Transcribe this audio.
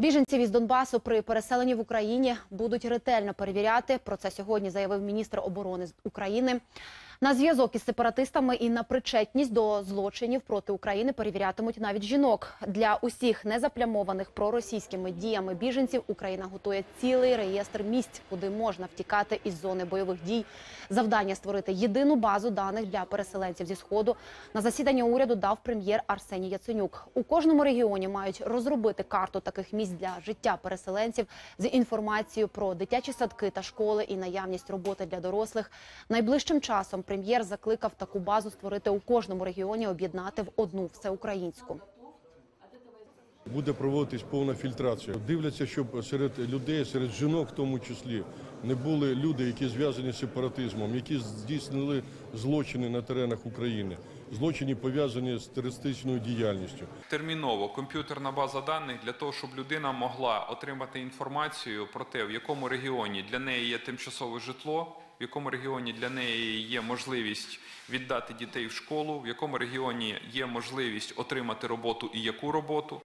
Біженців із Донбасу при переселенні в Україні будуть ретельно перевіряти. Про це сьогодні заявив міністр оборони України. На зв'язок із сепаратистами і на причетність до злочинів проти України перевірятимуть навіть жінок. Для усіх незаплямованих проросійськими діями біженців Україна готує цілий реєстр місць, куди можна втікати із зони бойових дій. Завдання створити єдину базу даних для переселенців зі сходу. На засідання уряду дав прем'єр Арсеній Яценюк. У кожному регіоні мають розробити карту таких місць для життя переселенців з інформацією про дитячі садки та школи і наявність роботи для дорослих. Найближчим часом прем'єр закликав таку базу створити у кожному регіоні, об'єднати в одну всеукраїнську. Буде проводитись повна фільтрація. Дивляться, щоб серед людей, серед жінок в тому числі, не були люди, які зв'язані з сепаратизмом, які здійснили злочини на теренах України, злочини пов'язані з терористичною діяльністю. терміново комп'ютерна база даних для того, щоб людина могла отримати інформацію про те, в якому регіоні для неї є тимчасове житло, в якому регіоні для неї є можливість віддати дітей в школу, в якому регіоні є можливість отримати роботу і яку роботу.